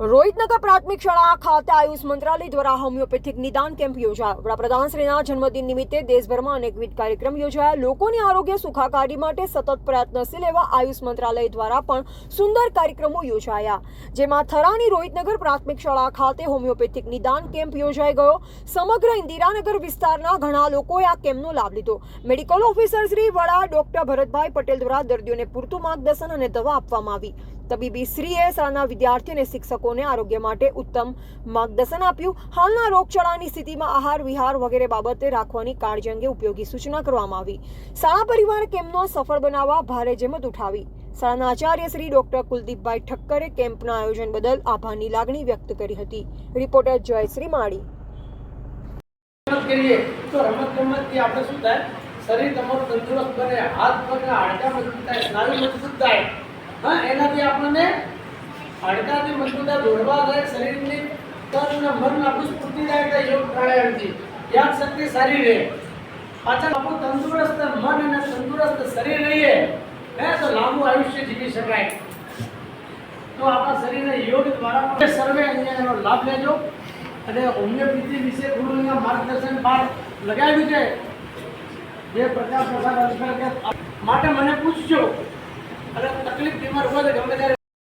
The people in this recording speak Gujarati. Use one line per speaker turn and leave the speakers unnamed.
રોહિતનગર પ્રાથમિક શાળા ખાતે આયુષ મંત્રાલય દ્વારા હોમિયોપેથિક નિદાન કેમ્પ યોજાયો. વડાપ્રધાનશ્રીના જન્મદિન નિમિત્તે દેશભરમાં અનેકવિધ કાર્યક્રમ યોજાયા. લોકોની આરોગ્ય, સુખાકારી માટે સતત પ્રયત્નશીલ એવા આયુષ મંત્રાલય દ્વારા પણ સુંદર કાર્યક્રમો યોજાયા. જેમાં થરાની રોહિતનગર પ્રાથમિક શાળા ખાતે હોમિયોપેથિક નિદાન કેમ્પ યોજાઈ ગયો. સમગ્ર ઇન્દિરાનગર વિસ્તારના ઘણા લોકોએ આ કેમ્પનો લાભ લીધો. મેડિકલ ઓફિસર શ્રી વડા ડોક્ટર ભરતભાઈ પટેલ દ્વારા દર્દીઓને પૂરતું માર્ગદર્શન અને દવા આપવામાં આવી. તબીબી શ્રીએ શાળાના વિદ્યાર્થીઓ અને શિક્ષકોને આરોગ્ય માટે ઉત્તમ માર્ગદર્શન આપ્યું. હાલના રોગચાળાની સ્થિતિમાં આહાર, વિહાર વગેરે બાબતે રાખવાની કાળજી અંગે ઉપયોગી સૂચના કરવામાં આવી. શાળા પરિવાર કેમ્પનો સફળ બનાવવા ભારે જહેમત ઉઠાવી. શાળાના આચાર્ય શ્રી ડોક્ટર કુલદીપભાઈ ઠક્કરે કેમ્પના આયોજન બદલ આભારની લાગણી વ્યક્ત કરી હતી. રિપોર્ટર જયશ્રી માળી.
કરીએ. તો રમત ગમતથી આપણે શું થાય? શરીર તમારું તંદુરસ્ત બને, હાથ પગ હાડકા મજબૂત થાય સ્નાયુ મજબૂત થાય. આપણને હાડકાથી મજબૂતા દોડવા થાય શરીરની તન મન આપણું સ્ફૂર્તિદાયક થાય યોગ પ્રાણાયામથી યાદ શક્તિ સારી રહે. પાછળ આપણું તંદુરસ્ત મન અને તંદુરસ્ત શરીર રહીએ, હે, તો લાંબુ આયુષ્ય જીવી શકાય. તો આપણા શરીરને યોગ દ્વારા પણ સર્વે અહીંયા એનો લાભ લેજો. અને હોમિયોપેથી વિશે ગુરુના માર્ગદર્શન પાર લગાવ્યું છે. જે પ્રકાશ પ્રસાદ માટે મને પૂછજો immer ohne Gang mit der